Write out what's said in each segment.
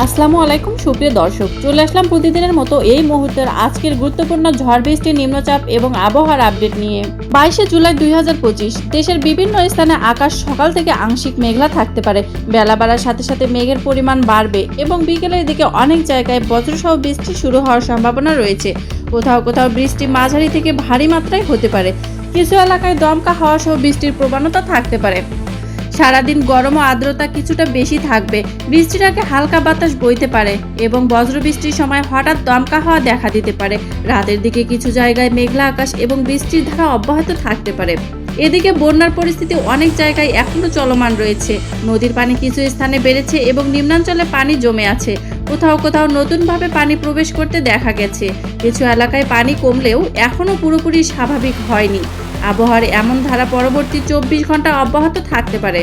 আসসালামু আলাইকুম, সুপ্রিয় দর্শক। চলে আসলাম প্রতিদিনের মতো এই মুহূর্তের আজকের গুরুত্বপূর্ণ ঝড় বৃষ্টি নিম্নচাপ এবং আবহাওয়ার আপডেট নিয়ে। বাইশে জুলাই দুই হাজার পঁচিশ, দেশের বিভিন্ন স্থানে আকাশ সকাল থেকে আংশিক মেঘলা থাকতে পারে। বেলা বাড়ার সাথে সাথে মেঘের পরিমাণ বাড়বে এবং বিকেলের দিকে অনেক জায়গায় বজ্রসহ বৃষ্টি শুরু হওয়ার সম্ভাবনা রয়েছে। কোথাও কোথাও বৃষ্টি মাঝারি থেকে ভারী মাত্রায় হতে পারে। কিছু এলাকায় দমকা হাওয়া সহ বৃষ্টির প্রবণতা থাকতে পারে। সারাদিন গরম ও আর্দ্রতা কিছুটা বেশি থাকবে। বৃষ্টির আগে হালকা বাতাস বইতে পারে এবং বজ্রবৃষ্টির সময় হঠাৎ দমকা হওয়া দেখা দিতে পারে। রাতের দিকে কিছু জায়গায় মেঘলা আকাশ এবং বৃষ্টির ধারা অব্যাহত থাকতে পারে। এদিকে বন্যার পরিস্থিতি অনেক জায়গায় এখনও চলমান রয়েছে। নদীর পানি কিছু স্থানে বেড়েছে এবং নিম্নাঞ্চলে পানি জমে আছে। কোথাও কোথাও নতুনভাবে পানি প্রবেশ করতে দেখা গেছে। কিছু এলাকায় পানি কমলেও এখনও পুরোপুরি স্বাভাবিক হয়নি। আবহাওয়ার এমন ধারা পরবর্তী চব্বিশ ঘণ্টা অব্যাহত থাকতে পারে।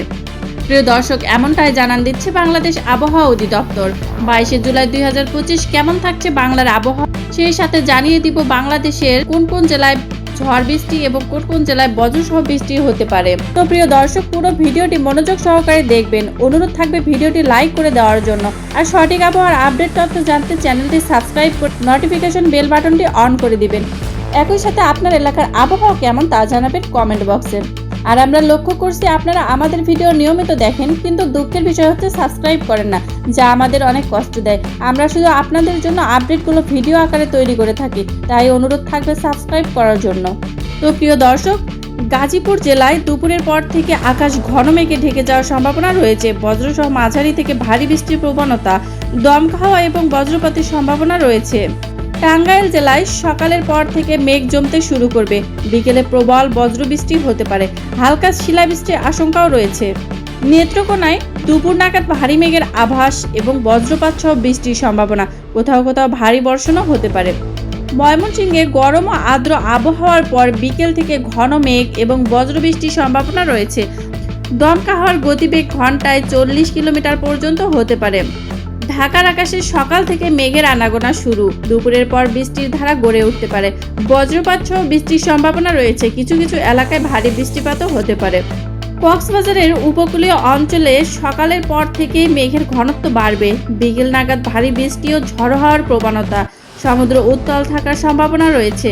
প্রিয় দর্শক, এমনটাই জানান দিচ্ছে বাংলাদেশ আবহাওয়া অধিদপ্তর। বাইশে জুলাই দুই হাজার পঁচিশ কেমন থাকছে বাংলার আবহাওয়া? সেই সাথে জানিয়ে দিব বাংলাদেশের কোন কোন জেলায় ঝড় বৃষ্টি এবং কোন কোন জেলায় বজ্রসহ বৃষ্টি হতে পারে। তো প্রিয় দর্শক, পুরো ভিডিওটি মনোযোগ সহকারে দেখবেন। অনুরোধ থাকবে ভিডিওটি লাইক করে দেওয়ার জন্য। আর সঠিক আবহাওয়ার আপডেট তথ্য জানতে চ্যানেলটি সাবস্ক্রাইব করে নোটিফিকেশন বেল বাটনটি অন করে দিবেন। একই সাথে আপনার এলাকার আবহাওয়া কেমন তা জানাবেন কমেন্ট বক্সে আর আমরা লক্ষ্য করছি আপনারা আমাদের ভিডিও নিয়মিত দেখেন, কিন্তু দুঃখের বিষয় হচ্ছে সাবস্ক্রাইব করেন না, যা আমাদের অনেক কষ্ট দেয়। আমরা শুধু আপনাদের জন্য আপডেটগুলো ভিডিও আকারে তৈরি করে থাকি, তাই অনুরোধ থাকবে সাবস্ক্রাইব করার জন্য। তো প্রিয় দর্শক, গাজীপুর জেলায় দুপুরের পর থেকে আকাশ ঘন মেঘে ঢেকে যাওয়ার সম্ভাবনা রয়েছে। বজ্রসহ মাঝারি থেকে ভারী বৃষ্টির প্রবণতা দমকা হাওয়া এবং বজ্রপাতের সম্ভাবনা রয়েছে। টাঙ্গাইল জেলায় সকালের পর থেকে মেঘ জমতে শুরু করবে। বিকেলে প্রবল বজ্রবৃষ্টি হতে পারে। হালকা শিলাবৃষ্টির আশঙ্কাও রয়েছে। নেত্রকোনায় দুপুর নাগাদ ভারী মেঘের আভাস এবং বজ্রপাত সহ বৃষ্টির সম্ভাবনা। কোথাও কোথাও ভারী বর্ষণও হতে পারে। ময়মনসিংহে গরম ও আর্দ্র আবহাওয়ার পর বিকেল থেকে ঘন মেঘ এবং বজ্রবৃষ্টির সম্ভাবনা রয়েছে। দমকা হওয়ার গতিবেগ ঘন্টায় চল্লিশ কিলোমিটার পর্যন্ত হতে পারে। ঢাকার আকাশে সকাল থেকে মেঘের আনাগোনা শুরু। দুপুরের পর বৃষ্টির ধারা গড়ে উঠতে পারে। বজ্রপাত সহ বৃষ্টির সম্ভাবনা রয়েছে। কিছু কিছু এলাকায় ভারী বৃষ্টিপাতও হতে পারে। কক্সবাজারের উপকূলীয় অঞ্চলে সকালের পর থেকেই মেঘের ঘনত্ব বাড়বে। বিকেল নাগাদ ভারী বৃষ্টি ও ঝড় হওয়ার প্রবণতা। সমুদ্র উত্তাল থাকার সম্ভাবনা রয়েছে।